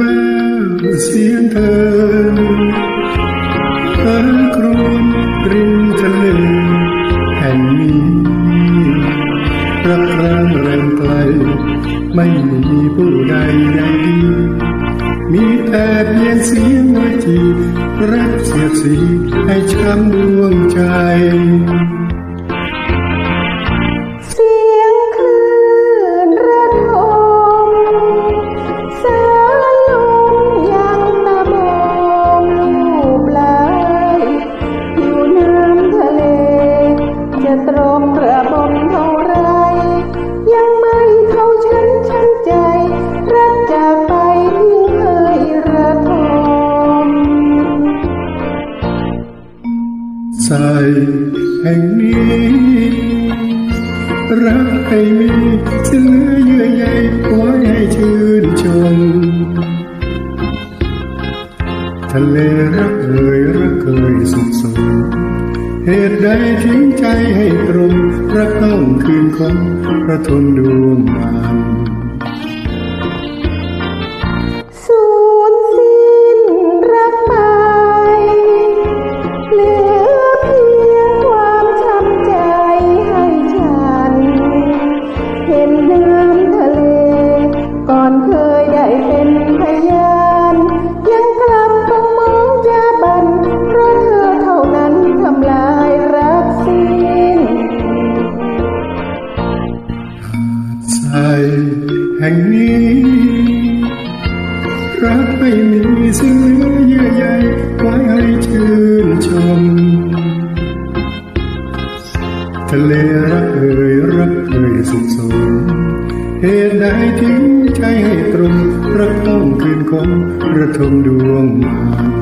แววเสียงเธอเธอครวญริมทะเลแห่งนี้รักร้างแรงไกลไม่มีผู้ใดใดดี มีแต่เพียงเสียงหัวจีรักเสียดสีให้ช้ำดวงใจ จะตรมกระบมเท่าไร ยังไม่เท่าฉันฉันใจรักจากไปยิ่งเคยระทมใจแห่งนี้ รักให้มีจะเหลือเยื่อใยไว้ให้ชื่นชม เหตุใดทิ้งใจให้ตรงรักต้องคืนคงพระทนดวงมัน ใจแห่งนี้ รักไม่มีสิ่งเหลือเยื่อใยไว้ให้ชื่นชม ทะเลรักเอ่ยรักเคยสุขสมเหตุใดทิ้งใจให้ตรงรักต้องคืนคงระทมดวงมัน